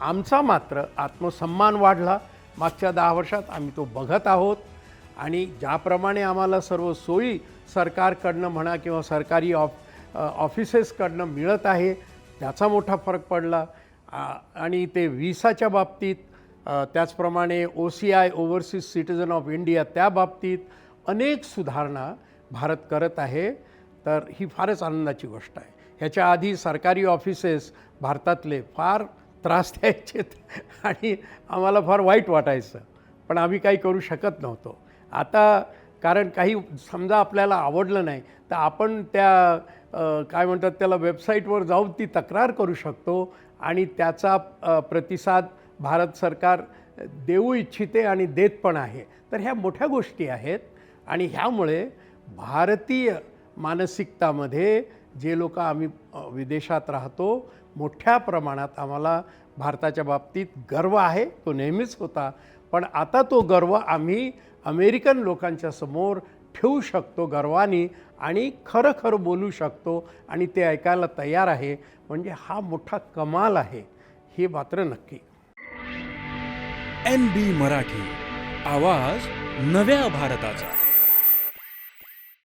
आमचा मात्र आत्मसन्मान वाढला. मागच्या दहा वर्षात आम्ही तो बघत आहोत. आणि ज्याप्रमाणे आम्हाला सर्व सोयी सरकारकडनं म्हणा किंवा सरकारी ऑफ ऑफिसेसकडनं मिळत आहे त्याचा मोठा फरक पडला. आ, आणि ते विसाच्या बाबतीत त्याचप्रमाणे O C I overseas citizen of India त्या बाबतीत अनेक सुधारणा भारत करत आहे. तर ही फारच आनंदाची गोष्ट आहे. ह्याच्या आधी सरकारी ऑफिसेस भारतातले फार त्रास द्यायचे आणि आम्हाला फार वाईट वाटायचं. पण आम्ही काही करू शकत नव्हतो. आता कारण काही समजा आपल्याला आवडलं नाही तर आपण त्या काय म्हणतात त्याला वेबसाईटवर जाऊन ती तक्रार करू शकतो आणि त्याचा प्रतिसाद भारत सरकार देऊ इच्छिते आणि देत पण आहे. तर ह्या मोठ्या गोष्टी आहेत आणि ह्यामुळे भारतीय मानसिकतामध्ये जे लोक आम्ही विदेशात राहतो मोठ्या प्रमाणात आम्हाला भारताच्या बाबतीत गर्व आहे. तो नेहमीच होता. पण आता तो गर्व आम्ही अमेरिकन लोकांच्या समोर ठेवू शकतो गर्वाने आणि खरं खरं बोलू शकतो आणि ते ऐकायला तयार आहे. म्हणजे हा मोठा कमाल आहे. हे मात्र नक्की. N B Marathi. आवाज नव्या भारताचा.